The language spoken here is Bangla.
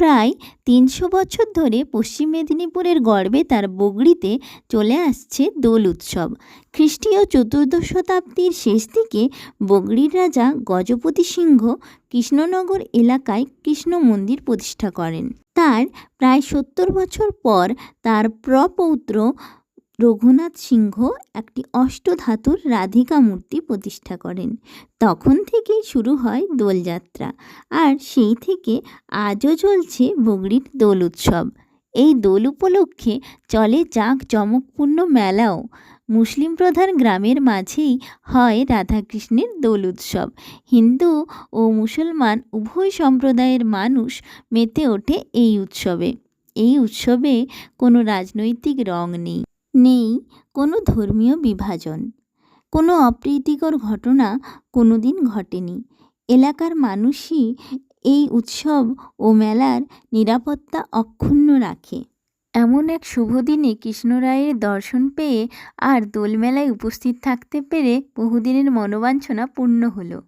প্রায় তিনশো বছর ধরে পশ্চিম মেদিনীপুরের গর্বে তার বগড়িতে চলে আসছে দোল উৎসব। খ্রিস্টীয় চতুর্দশ শতাব্দীর শেষ দিকে বগড়ির রাজা গজপতি সিংহ কৃষ্ণনগর এলাকায় কৃষ্ণ মন্দির প্রতিষ্ঠা করেন। তার প্রায় সত্তর বছর পর তার প্রপৌত্র রঘুনাথ সিংহ একটি অষ্টধাতুর রাধিকা মূর্তি প্রতিষ্ঠা করেন। তখন থেকেই শুরু হয় দোলযাত্রা, আর সেই থেকে আজও চলছে বগড়ির দোল উৎসব। এই দোল উপলক্ষে চলে জাঁক জমকপূর্ণ মেলাও। মুসলিম প্রধান গ্রামের মাঝেই হয় রাধাকৃষ্ণের দোল উৎসব। হিন্দু ও মুসলমান উভয় সম্প্রদায়ের মানুষ মেতে ওঠে এই উৎসবে। এই উৎসবে কোনো রাজনৈতিক রং নেই। নেই কোনো ধর্মীয় বিভাজন। কোনো অপ্রীতিকর ঘটনা কোনো দিন ঘটেনি। এলাকার মানুষই এই উৎসব ও মেলার নিরাপত্তা অক্ষুণ্ণ রাখে। এমন এক শুভ দিনে কৃষ্ণরায়ের দর্শন পেয়ে আর দোলমেলায় উপস্থিত থাকতে পেরে বহুদিনের মনোবাঞ্ছনা পূর্ণ হলো।